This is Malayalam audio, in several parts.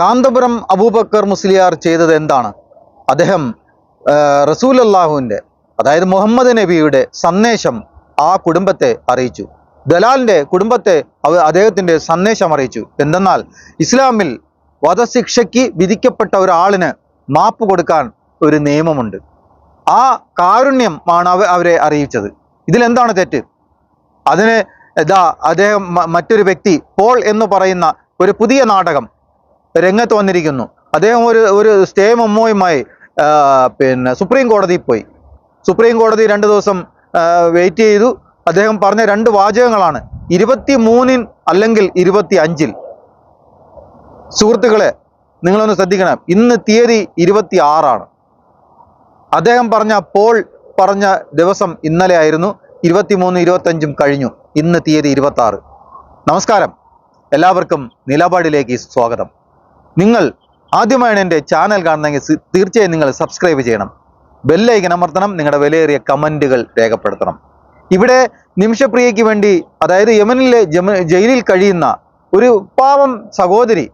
കാന്തപുരം അബൂബക്കർ മുസ്ലിയാർ ചെയ്തത് എന്താണ്? അദ്ദേഹം റസൂൽ അള്ളാഹുവിന്റെ അതായത് മുഹമ്മദ് നബിയുടെ സന്ദേശം ആ കുടുംബത്തെ അറിയിച്ചു. ദലാലിന്റെ കുടുംബത്തെ അദ്ദേഹത്തിന്റെ സന്ദേശം അറിയിച്ചു. എന്തെന്നാൽ ഇസ്ലാമിൽ വധശിക്ഷയ്ക്ക് വിധിക്കപ്പെട്ട ഒരാളിന് മാപ്പ് കൊടുക്കാൻ ഒരു നിയമമുണ്ട്. ആ കാരുണ്യം ആണ് അവ അവരെ അറിയിച്ചത്. ഇതിലെന്താണ് തെറ്റ്? അതിന് ഇതാ അദ്ദേഹം മറ്റൊരു വ്യക്തി പോൾ എന്ന് പറയുന്ന ഒരു പുതിയ നാടകം രംഗത്ത് വന്നിരിക്കുന്നു. അദ്ദേഹം ഒരു ഒരു സ്റ്റേ മെമ്മോയുമായി പിന്നെ സുപ്രീം കോടതിയിൽ പോയി. സുപ്രീം കോടതി രണ്ട് ദിവസം വെയിറ്റ് ചെയ്തു. അദ്ദേഹം പറഞ്ഞ രണ്ട് വാചകങ്ങളാണ്. ഇരുപത്തി മൂന്നിൽ അല്ലെങ്കിൽ ഇരുപത്തി അഞ്ചിൽ സുഹൃത്തുക്കളെ നിങ്ങളൊന്ന് ശ്രദ്ധിക്കണം. ഇന്ന് തീയതി ഇരുപത്തി ആറാണ് അദ്ദേഹം പറഞ്ഞ പോൾ പറഞ്ഞ ദിവസം ഇന്നലെ ആയിരുന്നു. ഇരുപത്തിമൂന്ന് ഇരുപത്തഞ്ചും കഴിഞ്ഞു. ഇന്ന് തീയതി ഇരുപത്തി നമസ്കാരം. എല്ലാവർക്കും നിലപാടിലേക്ക് സ്വാഗതം. നിങ്ങൾ ആദ്യമായാണ് എന്റെ ചാനൽ കാണുന്നതെങ്കിൽ തീർച്ചയായും നിങ്ങൾ സബ്സ്ക്രൈബ് ചെയ്യണം. ബെല്ലൈക്കൻ അമർത്തണം നിങ്ങളുടെ വിലയേറിയ കമന്റുകൾ രേഖപ്പെടുത്തണം. ഇവിടെ നിമിഷപ്രിയയ്ക്ക് വേണ്ടി അതായത് യമനിലെ ജയിലിൽ കഴിയുന്ന ഒരു പാവം സഹോദരി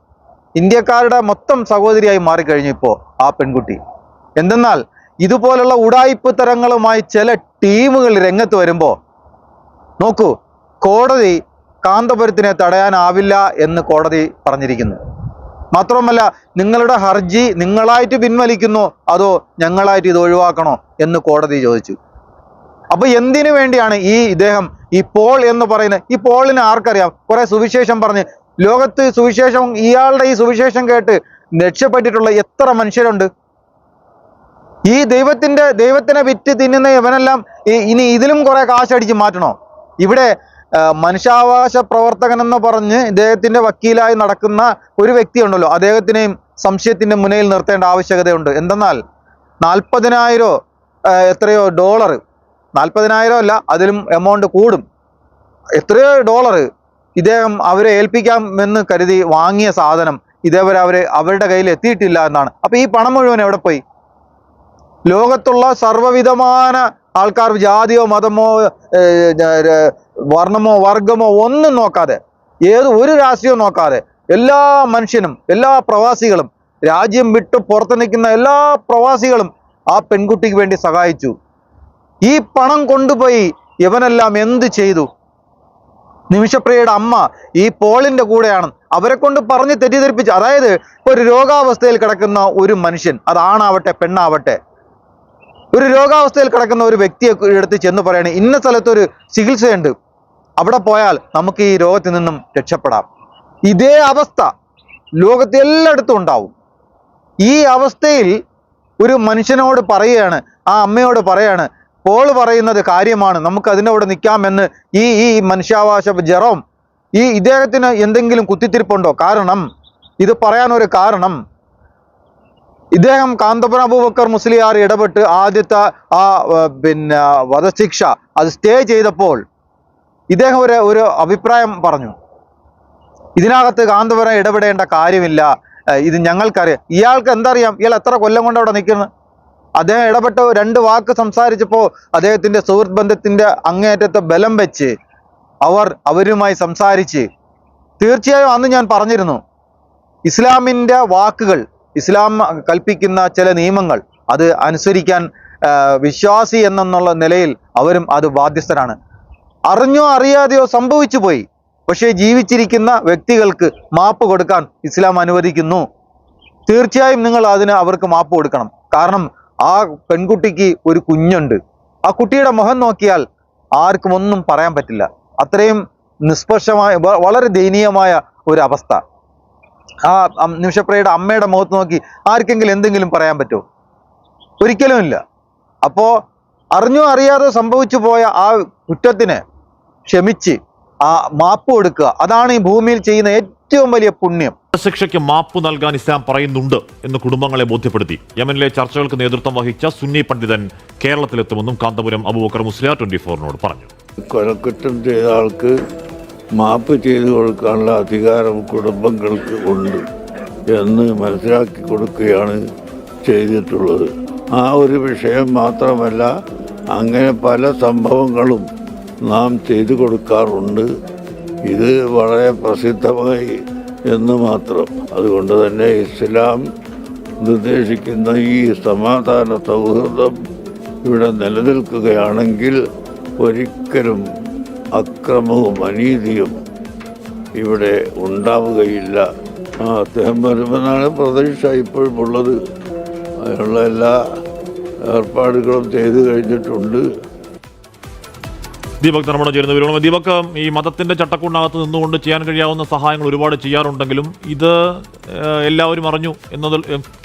ഇന്ത്യക്കാരുടെ മൊത്തം സഹോദരിയായി മാറിക്കഴിഞ്ഞു ഇപ്പോൾ ആ പെൺകുട്ടി. എന്തെന്നാൽ ഇതുപോലുള്ള ഉടായിപ്പ് തരങ്ങളുമായി ചില ടീമുകൾ രംഗത്ത് വരുമ്പോൾ നോക്കൂ കോടതി കാന്തപുരത്തിനെ തടയാനാവില്ല എന്ന് കോടതി പറഞ്ഞിരിക്കുന്നു. മാത്രമല്ല നിങ്ങളുടെ ഹർജി നിങ്ങളായിട്ട് പിൻവലിക്കുന്നോ. അതോ ഞങ്ങളായിട്ട് ഇത് ഒഴിവാക്കണോ എന്ന് കോടതി ചോദിച്ചു. അപ്പൊ എന്തിനു വേണ്ടിയാണ് ഈ ഇദ്ദേഹം ഈ പോൾ എന്ന് പറയുന്നത് ഈ പോളിന് ആർക്കറിയാം? കുറെ സുവിശേഷം പറഞ്ഞ്. ലോകത്ത് സുവിശേഷം ഇയാളുടെ ഈ സുവിശേഷം കേട്ട് രക്ഷപ്പെട്ടിട്ടുള്ള എത്ര മനുഷ്യരുണ്ട്? ഈ ദൈവത്തിന്റെ ദൈവത്തിനെ വിറ്റ് തിന്നുന്ന ഇവനെല്ലാം ഇനി ഇതിലും കുറെ കാശടിച്ച് മാറ്റണോ? ഇവിടെ മനുഷ്യാവകാശ പ്രവർത്തകൻ എന്ന് പറഞ്ഞ് ഇദ്ദേഹത്തിന്റെ വക്കീലായി നടക്കുന്ന ഒരു വ്യക്തിയുണ്ടല്ലോ. അദ്ദേഹത്തിനെയും സംശയത്തിന്റെ മുനയിൽ നിർത്തേണ്ട ആവശ്യകതയുണ്ട്. എന്തെന്നാൽ നാൽപ്പതിനായിരോ എത്രയോ ഡോളർ നാൽപ്പതിനായിരം അല്ല അതിലും എമൗണ്ട് കൂടും. എത്രയോ ഡോളർ ഇദ്ദേഹം അവരെ ഏൽപ്പിക്കാമെന്ന് കരുതി വാങ്ങിയ സാധനം ഇതേവരെ അവരെ അവരുടെ കയ്യിൽ എത്തിയിട്ടില്ല എന്നാണ്. അപ്പൊ ഈ പണം മുഴുവൻ എവിടെ പോയി? ലോകത്തുള്ള സർവവിധமான ആൾക്കാർ ജാതിയോ മതമോ വർണമോ വർഗമോ ഒന്നും നോക്കാതെ ഏത് ഒരു രാഷ്ട്രീയവും നോക്കാതെ എല്ലാ മനുഷ്യനും എല്ലാ പ്രവാസികളും രാജ്യം വിട്ട് പുറത്ത് നിൽക്കുന്ന എല്ലാ പ്രവാസികളും ആ പെൺകുട്ടിക്ക് വേണ്ടി സഹായിച്ചു. ഈ പണം കൊണ്ടുപോയി ഇവനെല്ലാം എന്ത് ചെയ്തു? നിമിഷപ്രിയയുടെ അമ്മ ഈ പോളിന്റെ കൂടെയാണ്. അവരെ കൊണ്ട് പറഞ്ഞ് തെറ്റിദ്ധരിപ്പിച്ചു അതായത് ഒരു രോഗാവസ്ഥയിൽ കിടക്കുന്ന ഒരു മനുഷ്യൻ അതാണാവട്ടെ പെണ്ണാവട്ടെ ഒരു രോഗാവസ്ഥയിൽ കിടക്കുന്ന ഒരു വ്യക്തിയെ എടുത്ത് ചെന്ന് പറയണേ ഇന്ന സ്ഥലത്തൊരു ചികിത്സയുണ്ട്. അവിടെ പോയാൽ നമുക്ക് ഈ രോഗത്തിൽ നിന്നും രക്ഷപ്പെടാം. ഇതേ അവസ്ഥ ലോകത്ത് എല്ലായിടത്തും ഉണ്ടാവും. ഈ അവസ്ഥയിൽ ഒരു മനുഷ്യനോട് പറയുകയാണ് ആ അമ്മയോട് പറയാണ് പോൾ പറയുന്നത് കാര്യമാണ് നമുക്ക് അതിനോട് നിൽക്കാമെന്ന് ഈ ഈ മനുഷ്യാവകാശ ജെറോം ഈ ഇദ്ദേഹത്തിന് എന്തെങ്കിലും കുത്തിത്തിരിപ്പുണ്ടോ? കാരണം ഇത് പറയാനൊരു കാരണം. ഇദ്ദേഹം കാന്തപുരം അബൂബക്കർ മുസ്ലിയാർ ഇടപെട്ട് ആദ്യത്തെ ആ പിന്നെ വധശിക്ഷ അത് സ്റ്റേ ചെയ്തപ്പോൾ ഇദ്ദേഹം ഒരു ഒരു അഭിപ്രായം പറഞ്ഞു. ഇതിനകത്ത് കാന്തപുരം ഇടപെടേണ്ട കാര്യമില്ല. ഇത് ഞങ്ങൾക്കറിയാം. ഇയാൾക്ക് എന്തറിയാം? ഇയാൾ എത്ര കൊല്ലം കൊണ്ട് അവിടെ നിൽക്കുന്നത് അദ്ദേഹം ഇടപെട്ട് രണ്ട് വാക്ക് സംസാരിച്ചപ്പോൾ അദ്ദേഹത്തിന്റെ സുഹൃത്ത് ബന്ധത്തിന്റെ അങ്ങേയറ്റത്തെ ബലം വെച്ച് അവർ അവരുമായി സംസാരിച്ച് തീർച്ചയായും അന്ന് ഞാൻ പറഞ്ഞിരുന്നു ഇസ്ലാമിന്റെ വാക്കുകൾ ഇസ്ലാം കൽപ്പിക്കുന്ന ചില നിയമങ്ങൾ അത് അനുസരിക്കാൻ വിശ്വാസി എന്നുള്ള നിലയിൽ അവരും അത് ബാധ്യസ്ഥരാണ്. അറിഞ്ഞോ അറിയാതെയോ സംഭവിച്ചു പോയി. പക്ഷേ ജീവിച്ചിരിക്കുന്ന വ്യക്തികൾക്ക് മാപ്പ് കൊടുക്കാൻ ഇസ്ലാം അനുവദിക്കുന്നു. തീർച്ചയായും നിങ്ങൾ അതിന് അവർക്ക് മാപ്പ് കൊടുക്കണം. കാരണം ആ പെൺകുട്ടിക്ക് ഒരു കുഞ്ഞുണ്ട്. ആ കുട്ടിയുടെ മുഖം നോക്കിയാൽ ആർക്കും ഒന്നും പറയാൻ പറ്റില്ല. അത്രയും നിഷ്പക്ഷമായ വളരെ ദയനീയമായ ഒരു അവസ്ഥ. ആ നിമിഷപ്രയുടെ നിമിഷപ്രിയയുടെ അമ്മയുടെ മുഖത്ത് നോക്കി ആർക്കെങ്കിലും എന്തെങ്കിലും പറയാൻ പറ്റുമോ? ഒരിക്കലും ഇല്ല. അപ്പോ അറിഞ്ഞോ അറിയാതെ സംഭവിച്ചു പോയ ആ കുറ്റത്തിന് ക്ഷമിച്ച് ആ മാപ്പ് കൊടുക്കുക. അതാണ് ഈ ഭൂമിയിൽ ചെയ്യുന്ന ഏറ്റവും വലിയ പുണ്യം. ശിക്ഷയ്ക്ക് മാപ്പ് നൽകാൻ ഇസ്ലാം പറയുന്നുണ്ട് എന്ന് കുടുംബങ്ങളെ ബോധ്യപ്പെടുത്തി. യമനിലെ ചർച്ചകൾക്ക് നേതൃത്വം വഹിച്ച സുന്നി പണ്ഡിതൻ കേരളത്തിലെത്തുമെന്നും കാന്തപുരം അബൂബക്കർ മുസ്ലിയാർ ട്വന്റി ഫോറിനോട് പറഞ്ഞു. കൊലക്കുറ്റം ചെയ്ത ആൾക്ക് മാപ്പ് ചെയ്തു കൊടുക്കാനുള്ള അധികാരം കുടുംബങ്ങൾക്ക് ഉണ്ട് എന്ന് മനസ്സിലാക്കി കൊടുക്കുകയാണ് ചെയ്തിട്ടുള്ളത്. ആ ഒരു വിഷയം മാത്രമല്ല അങ്ങനെ പല സംഭവങ്ങളും നാം ചെയ്തു കൊടുക്കാറുണ്ട്. ഇത് വളരെ പ്രസിദ്ധമായി എന്ന് മാത്രം. അതുകൊണ്ട് തന്നെ ഇസ്ലാം നിർദ്ദേശിക്കുന്ന ഈ സമാധാന സൗഹൃദം ഇവിടെ നിലനിൽക്കുകയാണെങ്കിൽ ഒരിക്കലും അക്രമവും അനീതിയും ഇവിടെ ഉണ്ടാവുകയില്ല. അദ്ദേഹം വരുമെന്നാണ് പ്രതീക്ഷ ഇപ്പോഴും ഉള്ളത് അതിനുള്ള എല്ലാ ഏർപ്പാടുകളും ചെയ്തു കഴിഞ്ഞിട്ടുണ്ട്. ദീപക് ധർമ്മടം ചേരുന്ന വിവരങ്ങൾ ദീപക് ഈ മതത്തിന്റെ ചട്ടക്കൂടിനകത്ത് നിന്നുകൊണ്ട് ചെയ്യാൻ കഴിയാവുന്ന സഹായങ്ങൾ ഒരുപാട് ചെയ്യാറുണ്ടെങ്കിലും ഇത് എല്ലാവരും അറിഞ്ഞു എന്നത്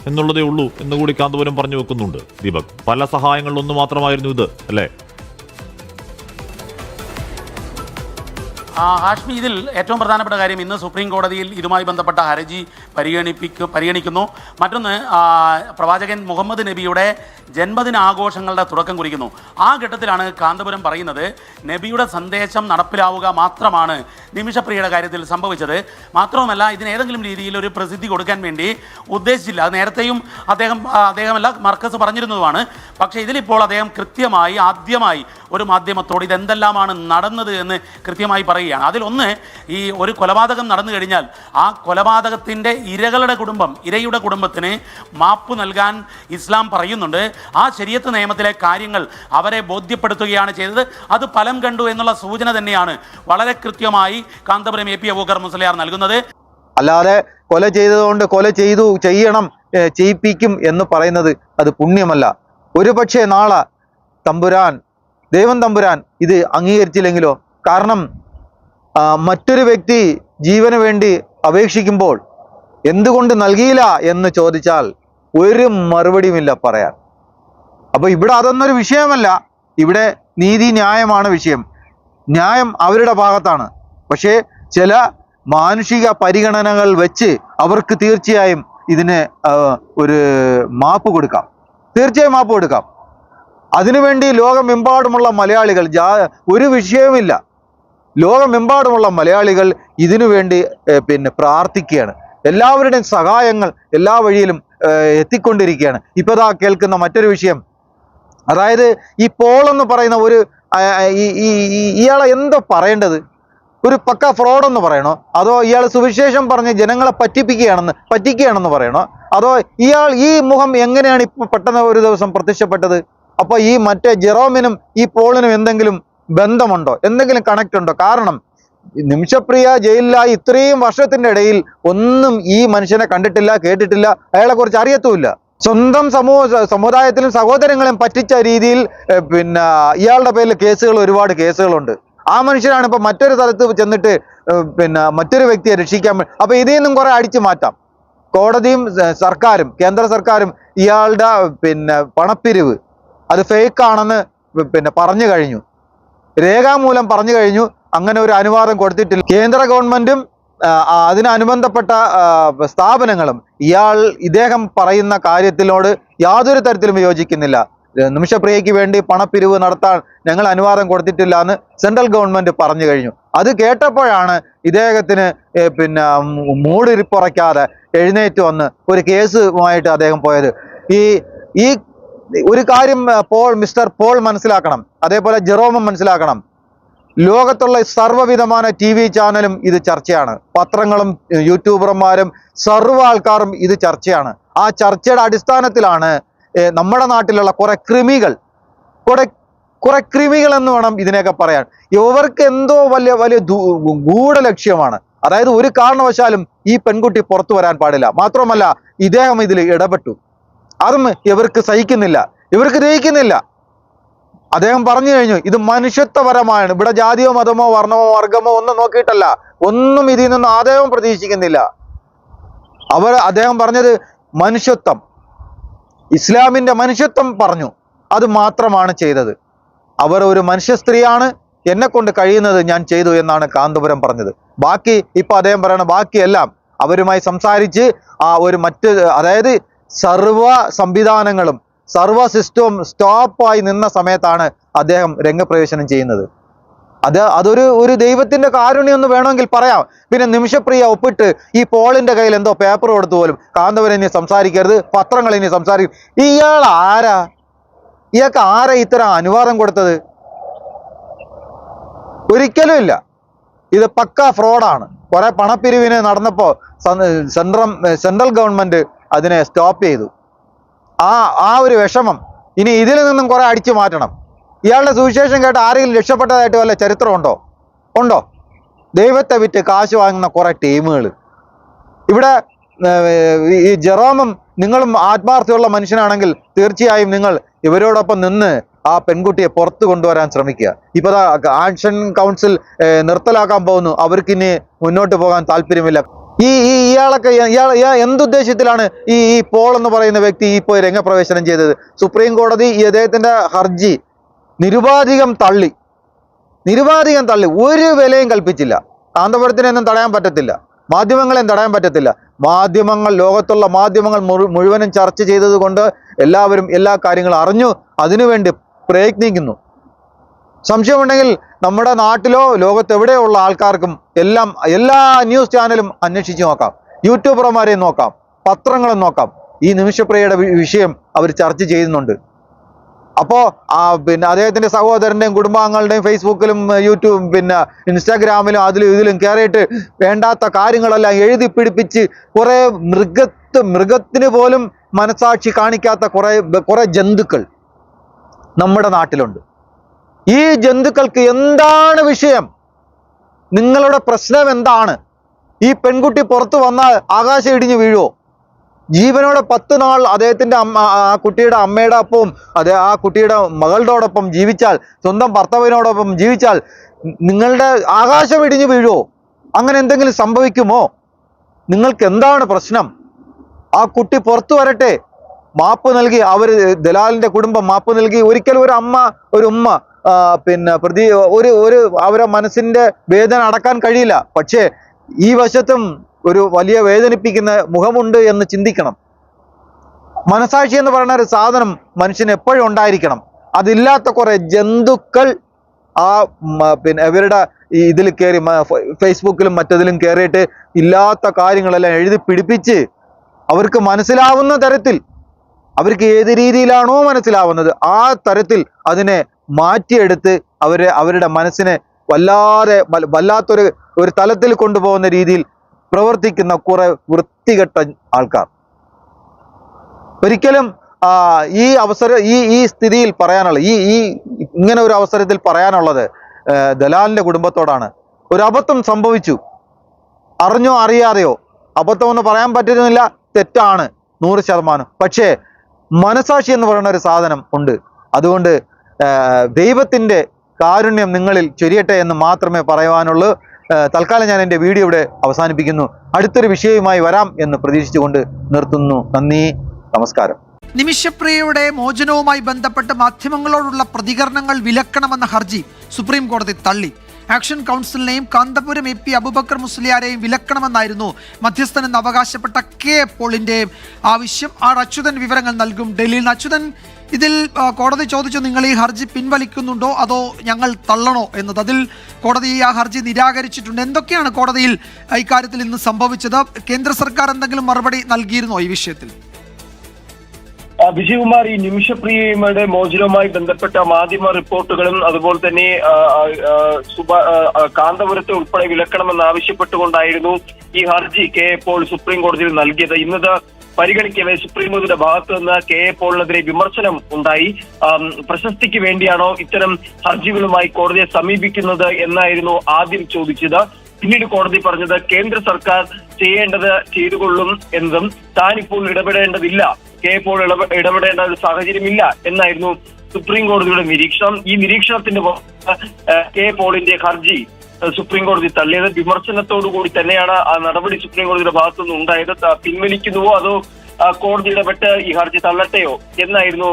എന്നുള്ളതേ ഉള്ളൂ എന്നുകൂടി കാന്തപുരം പറഞ്ഞു വെക്കുന്നുണ്ട് ദീപക്. പല സഹായങ്ങളിലൊന്നു മാത്രമായിരുന്നു ഇത് അല്ലേ? ഹാഷ്മി ഇതിൽ ഏറ്റവും പ്രധാനപ്പെട്ട കാര്യം ഇന്ന് സുപ്രീം കോടതിയിൽ ഇതുമായി ബന്ധപ്പെട്ട ഹർജി പരിഗണിപ്പിക്കു പരിഗണിക്കുന്നു. മറ്റൊന്ന് പ്രവാചകൻ മുഹമ്മദ് നബിയുടെ ജന്മദിന ആഘോഷങ്ങളുടെ തുടക്കം കുറിക്കുന്നു. ആ ഘട്ടത്തിലാണ് കാന്തപുരം പറയുന്നത് നബിയുടെ സന്ദേശം നടപ്പിലാവുക മാത്രമാണ് നിമിഷപ്രിയയുടെ കാര്യത്തിൽ സംഭവിച്ചത്. മാത്രവുമല്ല ഇതിന് ഏതെങ്കിലും രീതിയിൽ ഒരു പ്രസിദ്ധി കൊടുക്കാൻ വേണ്ടി ഉദ്ദേശിച്ചില്ല. അത് നേരത്തെയും അദ്ദേഹം അദ്ദേഹമല്ല മർക്കസ് പറഞ്ഞിരുന്നതുമാണ്. പക്ഷേ ഇതിലിപ്പോൾ അദ്ദേഹം കൃത്യമായി ആദ്യമായി ഒരു മാധ്യമത്തോട് ഇതെന്തെല്ലാമാണ് നടന്നത് എന്ന് കൃത്യമായി പറയുകയാണ് അതിലൊന്ന് ഈ ഒരു കൊലപാതകം നടന്നു കഴിഞ്ഞാൽ ആ കൊലപാതകത്തിന്റെ ഇരകളുടെ കുടുംബം ഇരയുടെ കുടുംബത്തിന് മാപ്പ് നൽകാൻ ഇസ്ലാം പറയുന്നുണ്ട്. ആ ശരിയത്ത് നിയമത്തിലെ കാര്യങ്ങൾ അവരെ ബോധ്യപ്പെടുത്തുകയാണ് ചെയ്തത്. അത് ഫലം കണ്ടു എന്നുള്ള സൂചന തന്നെയാണ് വളരെ കൃത്യമായി കാന്തപുരം എ പി അബൂക്കർ മുസ്ലിയാർ നൽകുന്നത്. അല്ലാതെ കൊല ചെയ്തതുകൊണ്ട് കൊല ചെയ്തു ചെയ്യണം ചെയ്യിപ്പിക്കും എന്ന് പറയുന്നത് അത് പുണ്യമല്ല. ഒരു പക്ഷേ നാളെ തമ്പുരാൻ ദൈവം തമ്പുരാൻ ഇത് അംഗീകരിച്ചില്ലെങ്കിലോ? കാരണം മറ്റൊരു വ്യക്തി ജീവന് വേണ്ടി അപേക്ഷിക്കുമ്പോൾ എന്തുകൊണ്ട് നൽകിയില്ല എന്ന് ചോദിച്ചാൽ ഒരു മറുപടിയുമില്ല പറയാൻ. അപ്പൊ ഇവിടെ അതൊന്നൊരു വിഷയമല്ല. ഇവിടെ നീതി ന്യായമാണ് വിഷയം. ന്യായം അവരുടെ ഭാഗത്താണ്. പക്ഷേ ചില മാനുഷിക പരിഗണനകൾ വെച്ച് അവർക്ക് തീർച്ചയായും ഇതിന് ഒരു മാപ്പ് കൊടുക്കാം. തീർച്ചയായും മാപ്പ് കൊടുക്കാം. അതിനുവേണ്ടി ലോകമെമ്പാടുമുള്ള മലയാളികൾ ജാ ഒരു വിഷയവുമില്ല. ലോകമെമ്പാടുമുള്ള മലയാളികൾ ഇതിനു വേണ്ടി പിന്നെ പ്രാർത്ഥിക്കുകയാണ്. എല്ലാവരുടെയും സഹായങ്ങൾ എല്ലാ വഴിയിലും എത്തിക്കൊണ്ടിരിക്കുകയാണ്. ഇപ്പോൾ ദാ കേൾക്കുന്ന മറ്റൊരു വിഷയം. അതായത് ഈ പോൾ എന്ന് പറയുന്ന ഒരു ഇയാളെ എന്തോ പറയേണ്ടത്? ഒരു പക്ക ഫ്രോഡെന്ന് പറയണോ? അതോ ഇയാൾ സുവിശേഷം പറഞ്ഞ് ജനങ്ങളെ പറ്റിപ്പിക്കുകയാണെന്ന് പറ്റിക്കുകയാണെന്ന് പറയണോ? അതോ ഇയാൾ ഈ മുഖം എങ്ങനെയാണ് ഇപ്പൊ പെട്ടെന്ന് ഒരു ദിവസം പ്രത്യക്ഷപ്പെട്ടത്? അപ്പോൾ ഈ മറ്റേ ജെറോമിനും ഈ പോളിനും എന്തെങ്കിലും ബന്ധമുണ്ടോ? എന്തെങ്കിലും കണക്റ്റ് ഉണ്ടോ? കാരണം നിമിഷപ്രിയ ജയിലിലായി ഇത്രയും വർഷത്തിന്റെ ഇടയിൽ ഒന്നും ഈ മനുഷ്യനെ കണ്ടിട്ടില്ല കേട്ടിട്ടില്ല. അയാളെ കുറിച്ച് അറിയത്തുമില്ല. സ്വന്തം സമൂഹ സമുദായത്തിലും സഹോദരങ്ങളെയും പറ്റിച്ച രീതിയിൽ പിന്നെ ഇയാളുടെ പേരിൽ കേസുകൾ ഒരുപാട് കേസുകളുണ്ട്. ആ മനുഷ്യനാണ് ഇപ്പൊ മറ്റൊരു സ്ഥലത്ത് ചെന്നിട്ട് പിന്നെ മറ്റൊരു വ്യക്തിയെ രക്ഷിക്കാൻ അപ്പോൾ അപ്പൊ ഇതിൽ നിന്നും കുറെ അടിച്ചു മാറ്റാം. കോടതിയും സർക്കാരും കേന്ദ്ര സർക്കാരും ഇയാളുടെ പിന്നെ പണപ്പിരിവ് അത് ഫേക്ക് ആണെന്ന് പിന്നെ പറഞ്ഞു കഴിഞ്ഞു. രേഖാമൂലം പറഞ്ഞു കഴിഞ്ഞു. അങ്ങനെ ഒരു അനുവാദം കൊടുത്തിട്ടില്ല. കേന്ദ്ര ഗവൺമെന്റും അതിനനുബന്ധപ്പെട്ട സ്ഥാപനങ്ങളും ഇയാൾ ഇദ്ദേഹം പറയുന്ന കാര്യത്തിനോട് യാതൊരു തരത്തിലും യോജിക്കുന്നില്ല. നിമിഷപ്രിയയ്ക്ക് വേണ്ടി പണപ്പിരിവ് നടത്താൻ ഞങ്ങൾ അനുവാദം കൊടുത്തിട്ടില്ല എന്ന് സെൻട്രൽ ഗവൺമെന്റ് പറഞ്ഞു കഴിഞ്ഞു. അത് കേട്ടപ്പോഴാണ് ഇദ്ദേഹത്തിന് പിന്നെ മൂടിരിപ്പുറയ്ക്കാതെ എഴുന്നേറ്റ് വന്ന് ഒരു കേസുമായിട്ട് അദ്ദേഹം പോയത്. ഈ ഈ ഒരു കാര്യം പോൾ മിസ്റ്റർ പോൾ മനസ്സിലാക്കണം. അതേപോലെ ജെറോമും മനസ്സിലാക്കണം. ലോകത്തുള്ള സർവവിധமான ടി വി ചാനലും ഇത് ചർച്ചയാണ്. പത്രങ്ങളും യൂട്യൂബർമാരും സർവ ആൾക്കാരും ഇത് ചർച്ചയാണ്. ആ ചർച്ചയുടെ അടിസ്ഥാനത്തിലാണ് നമ്മുടെ നാട്ടിലുള്ള കുറെ കൃമികൾ കുറെ കുറെ കൃമികൾ എന്ന് വേണം ഇതിനെയൊക്കെ പറയാൻ. ഇവർക്ക് എന്തോ വലിയ വലിയ ഗൂഢ ലക്ഷ്യമാണ്. അതായത് ഒരു കാരണവശാലും ഈ പെൺകുട്ടി പുറത്തു വരാൻ പാടില്ല. മാത്രമല്ല ഇദ്ദേഹം ഇതിൽ ഇടപെട്ടു. അതും ഇവർക്ക് സഹിക്കുന്നില്ല ഇവർക്ക് ദഹിക്കുന്നില്ല അദ്ദേഹം പറഞ്ഞു കഴിഞ്ഞു ഇത് മനുഷ്യത്വപരമാണ് ഇവിടെ ജാതിയോ മതമോ വർണമോ വർഗമോ ഒന്നും നോക്കിയിട്ടല്ല. ഒന്നും ഇതിൽ നിന്ന് ആദ്യം പ്രതീക്ഷിക്കുന്നില്ല. അവർ അദ്ദേഹം പറഞ്ഞത് മനുഷ്യത്വം. ഇസ്ലാമിന്റെ മനുഷ്യത്വം പറഞ്ഞു. അത് മാത്രമാണ് ചെയ്തത്. അവർ ഒരു മനുഷ്യ സ്ത്രീയാണ്. എന്നെ കൊണ്ട് കഴിയുന്നത് ഞാൻ ചെയ്തു എന്നാണ് കാന്തപുരം പറഞ്ഞത്. ബാക്കി ഇപ്പൊ അദ്ദേഹം പറയണ ബാക്കിയെല്ലാം അവരുമായി സംസാരിച്ച് ആ ഒരു മറ്റ് അതായത് സർവ സംവിധാനങ്ങളും സർവ സിസ്റ്റവും സ്റ്റോപ്പായി നിന്ന സമയത്താണ് അദ്ദേഹം രംഗപ്രവേശനം ചെയ്യുന്നത്. അത് അതൊരു ഒരു ദൈവത്തിന്റെ കാരുണ്യം എന്ന് വേണമെങ്കിൽ പറയാം. പിന്നെ നിമിഷപ്രിയ ഒപ്പിട്ട് ഈ പോളിന്റെ കയ്യിൽ എന്തോ പേപ്പർ കൊടുത്തു പോലും കാന്തവൻ ഇനി സംസാരിക്കരുത് പത്രങ്ങൾ ഇനി സംസാരിക്കും. ഇയാൾ ആരാ? ഇയാൾക്ക് ആരാ ഇത്തരം അനുവാദം കൊടുത്തത്? ഒരിക്കലും ഇല്ല. ഇത് പക്ക ഫ്രോഡാണ്. കുറെ പണപ്പിരിവിന് നടന്നപ്പോൾ സെൻട്രം സെൻട്രൽ ഗവൺമെന്റ് അതിനെ സ്റ്റോപ്പ് ചെയ്തു. ആ ആ ഒരു വിഷമം ഇനി ഇതിൽ നിന്നും കുറെ അടിച്ചു മാറ്റണം. ഇയാളുടെ സുവിശേഷം കേട്ട് ആരെങ്കിലും രക്ഷപ്പെട്ടതായിട്ട് വല്ല ചരിത്രമുണ്ടോ ഉണ്ടോ? ദൈവത്തെ വിറ്റ് കാശ് വാങ്ങുന്ന കുറേ ടീമുകൾ ഇവിടെ ഈ ജെറോമും നിങ്ങളും ആത്മാർത്ഥമുള്ള മനുഷ്യനാണെങ്കിൽ തീർച്ചയായും നിങ്ങൾ ഇവരോടൊപ്പം നിന്ന് ആ പെൺകുട്ടിയെ പുറത്തു കൊണ്ടുവരാൻ ശ്രമിക്കുക. ഇപ്പൊ ദാ ആക്ഷൻ കൗൺസിൽ നിർത്തലാക്കാൻ പോകുന്നു. അവർക്കിനി മുന്നോട്ട് പോകാൻ താല്പര്യമില്ല. ഈ ഈ ഇയാളൊക്കെ ഇയാൾ എന്തുദ്ദേശത്തിലാണ് ഈ ഈ പോൾ എന്ന് പറയുന്ന വ്യക്തി ഈ ഇപ്പോൾ രംഗപ്രവേശനം ചെയ്തത്? സുപ്രീം കോടതി ഈ അദ്ദേഹത്തിന്റെ ഹർജി നിരുപാധികം തള്ളി. നിരുപാധികം തള്ളി. ഒരു വിലയും കൽപ്പിച്ചില്ല. കാന്തപുരത്തിനൊന്നും തടയാൻ പറ്റത്തില്ല. മാധ്യമങ്ങളെയും തടയാൻ പറ്റത്തില്ല. മാധ്യമങ്ങൾ ലോകത്തുള്ള മാധ്യമങ്ങൾ മുഴുവനും ചർച്ച ചെയ്തതുകൊണ്ട് എല്ലാവരും എല്ലാ കാര്യങ്ങളും അറിഞ്ഞു അതിനുവേണ്ടി പ്രയത്നിക്കുന്നു. സംശയമുണ്ടെങ്കിൽ നമ്മുടെ നാട്ടിലോ ലോകത്തെവിടെയോ ഉള്ള ആൾക്കാർക്കും എല്ലാം എല്ലാ ന്യൂസ് ചാനലും അന്വേഷിച്ച് നോക്കാം. യൂട്യൂബർമാരെയും നോക്കാം. പത്രങ്ങളും നോക്കാം. ഈ നിമിഷപ്രിയയുടെ വിഷയം അവർ ചർച്ച ചെയ്യുന്നുണ്ട്. അപ്പോൾ ആ പിന്നെ അദ്ദേഹത്തിന്റെ സഹോദരന്റെയും കുടുംബാംഗങ്ങളുടെയും ഫേസ്ബുക്കിലും യൂട്യൂബും പിന്നെ ഇൻസ്റ്റാഗ്രാമിലും അതിലും ഇതിലും കയറിയിട്ട് വേണ്ടാത്ത കാര്യങ്ങളെല്ലാം എഴുതി പിടിപ്പിച്ച് കുറെ മൃഗത്ത് മൃഗത്തിന് പോലും മനസാക്ഷി കാണിക്കാത്ത കുറേ കുറേ ജന്തുക്കൾ നമ്മുടെ നാട്ടിലുണ്ട്. ഈ ജന്തുക്കൾക്ക് എന്താണ് വിഷയം? നിങ്ങളുടെ പ്രശ്നം എന്താണ്? ഈ പെൺകുട്ടി പുറത്തു വന്നാൽ ആകാശം ഇടിഞ്ഞു വീഴുവോ? ജീവനോടെ പത്ത് നാൾ അദ്ദേഹത്തിന്റെ അമ്മ ആ കുട്ടിയുടെ അമ്മയുടെ ഒപ്പവും അതെ ആ കുട്ടിയുടെ മകളുടെയോടൊപ്പം ജീവിച്ചാൽ സ്വന്തം ഭർത്താവിനോടൊപ്പം ജീവിച്ചാൽ നിങ്ങളുടെ ആകാശം ഇടിഞ്ഞു വീഴുവോ? അങ്ങനെ എന്തെങ്കിലും സംഭവിക്കുമോ? നിങ്ങൾക്ക് എന്താണ് പ്രശ്നം? ആ കുട്ടി പുറത്തു വരട്ടെ. മാപ്പ് നൽകി അവർ ദലാലിന്റെ കുടുംബം മാപ്പ് നൽകി. ഒരിക്കലും ഒരു അമ്മ ഒരു ഉമ്മ പിന്നെ പ്രതി ഒരു ഒരു അവരെ മനസ്സിന്റെ വേദന അടക്കാൻ കഴിയില്ല. പക്ഷേ ഈ വശത്തും ഒരു വലിയ വേദനിപ്പിക്കുന്ന മുഖമുണ്ട് എന്ന് ചിന്തിക്കണം. മനസാക്ഷി എന്ന് പറയുന്ന ഒരു സാധനം മനുഷ്യന് എപ്പോഴും ഉണ്ടായിരിക്കണം. അതില്ലാത്ത കുറെ ജന്തുക്കൾ ആ പിന്നെ ഇവരുടെ ഇതിൽ കയറി ഫേസ്ബുക്കിലും മറ്റതിലും കയറിയിട്ട് ഇല്ലാത്ത കാര്യങ്ങളെല്ലാം എഴുതി പിടിപ്പിച്ച് അവർക്ക് മനസ്സിലാവുന്ന തരത്തിൽ അവർക്ക് ഏത് രീതിയിലാണോ മനസ്സിലാവുന്നത് ആ തരത്തിൽ അതിനെ മാറ്റിയെടുത്ത് അവരെ അവരുടെ മനസ്സിനെ വല്ലാതെ വല്ലാത്തൊരു ഒരു തലത്തിൽ കൊണ്ടുപോകുന്ന രീതിയിൽ പ്രവർത്തിക്കുന്ന കുറെ വൃത്തികെട്ട ആൾക്കാർ. ഒരിക്കലും ഈ അവസര ഈ ഈ സ്ഥിതിയിൽ പറയാനുള്ള ഈ ഈ ഇങ്ങനെ ഒരു അവസരത്തിൽ പറയാനുള്ളത് ദലാലിന്റെ കുടുംബത്തോടാണ്. ഒരു അബദ്ധം സംഭവിച്ചു. അറിഞ്ഞോ അറിയാതെയോ. അബദ്ധമൊന്നും പറയാൻ പറ്റുന്നില്ല തെറ്റാണ്. നൂറ് ശതമാനം. പക്ഷേ മനസാക്ഷി എന്ന് പറയുന്ന ഒരു സാധനം ഉണ്ട്. അതുകൊണ്ട് ആ, ദൈവത്തിന്റെ കാരുണ്യം നിങ്ങളിൽ ചൊരിയട്ടെ എന്ന് മാത്രമേ പറയുവാനുള്ളൂ. തൽക്കാലം ഞാൻ എന്റെ വീഡിയോ ഇവിടെ അവസാനിപ്പിക്കുന്നു. അടുത്തൊരു വിഷയവുമായി വരാം എന്ന് പ്രതീക്ഷിച്ചുകൊണ്ട് നിർത്തുന്നു. നന്ദി. നമസ്കാരം. നിമിഷപ്രിയയുടെ മോചനവുമായി ബന്ധപ്പെട്ട് മാധ്യമങ്ങളോടുള്ള പ്രതികരണങ്ങൾ വിലക്കണമെന്ന ഹർജി സുപ്രീം കോടതി തള്ളി. ആക്ഷൻ കൗൺസിലിനെയും കാന്തപുരം എ പി അബുബക്കർ മുസ്ലിയാരെയും വിലക്കണമെന്നായിരുന്നു മധ്യസ്ഥനെന്ന് അവകാശപ്പെട്ട കെ പോളിന്റെ ആവശ്യം. ആർ അച്യുതൻ വിവരങ്ങൾ നൽകും. ഡൽഹിയിൽ നിന്ന് അച്യുതൻ ഇതിൽ കോടതി ചോദിച്ചു നിങ്ങൾ ഈ ഹർജി പിൻവലിക്കുന്നുണ്ടോ? അതോ ഞങ്ങൾ തള്ളണോ? എന്നത്. അതിൽ കോടതി ആ ഹർജി നിരാകരിച്ചിട്ടുണ്ട്. എന്തൊക്കെയാണ് കോടതിയിൽ ഇക്കാര്യത്തിൽ ഇന്ന് സംഭവിച്ചത്? കേന്ദ്ര സർക്കാർ എന്തെങ്കിലും മറുപടി നൽകിയിരുന്നോ ഈ വിഷയത്തിൽ? വിജയകുമാർ ഈ നിമിഷപ്രിയയുടെ മോചനവുമായി ബന്ധപ്പെട്ട മാധ്യമ റിപ്പോർട്ടുകളും അതുപോലെ തന്നെ കാന്തപുരത്തെ ഉൾപ്പെടെ വിലക്കണമെന്ന് ആവശ്യപ്പെട്ടുകൊണ്ടായിരുന്നു ഈ ഹർജി കെ ഇപ്പോൾ പോൾ സുപ്രീം കോടതിയിൽ നൽകിയത്. ഇന്നത് പരിഗണിക്കവേ സുപ്രീംകോടതിയുടെ ഭാഗത്ത് നിന്ന് കെ എ പോളിനെതിരെ വിമർശനം ഉണ്ടായി. പ്രശസ്തിക്ക് വേണ്ടിയാണോ ഇത്തരം ഹർജികളുമായി കോടതിയെ സമീപിക്കുന്നത് എന്നായിരുന്നു ആദ്യം ചോദിച്ചത്. പിന്നീട് കോടതി പറഞ്ഞത് കേന്ദ്ര സർക്കാർ ചെയ്യേണ്ടത് ചെയ്തുകൊള്ളും എന്നതും താനിപ്പോൾ ഇടപെടേണ്ടതില്ല. കെ പോൾ ഇടപെ- ഇടപെടേണ്ട ഒരു സാഹചര്യമില്ല എന്നായിരുന്നു സുപ്രീം കോടതിയുടെ നിരീക്ഷണം. ഈ നിരീക്ഷണത്തിന്റെ കെ പോളിന്റെ ഹർജി സുപ്രീം കോടതി തള്ളിയത്. വിമർശനത്തോടു കൂടി തന്നെയാണ് ആ നടപടി സുപ്രീം കോടതിയുടെ ഭാഗത്തുനിന്ന് ഉണ്ടായത്. പിൻവലിക്കുന്നുവോ അതോ കോടതി ഇടപെട്ട് ഈ ഹർജി തള്ളട്ടെയോ എന്നായിരുന്നു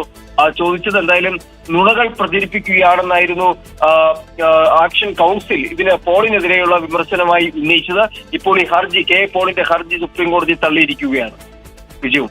ചോദിച്ചത്. എന്തായാലും നുണകൾ പ്രചരിപ്പിക്കുകയാണെന്നായിരുന്നു ആക്ഷൻ കൗൺസിൽ ഇതിന് പോളിനെതിരെയുള്ള വിമർശനമായി ഉന്നയിച്ചത്. ഇപ്പോൾ ഈ ഹർജി കെ പോളിന്റെ ഹർജി സുപ്രീം കോടതി തള്ളിയിരിക്കുകയാണ്. വിജയു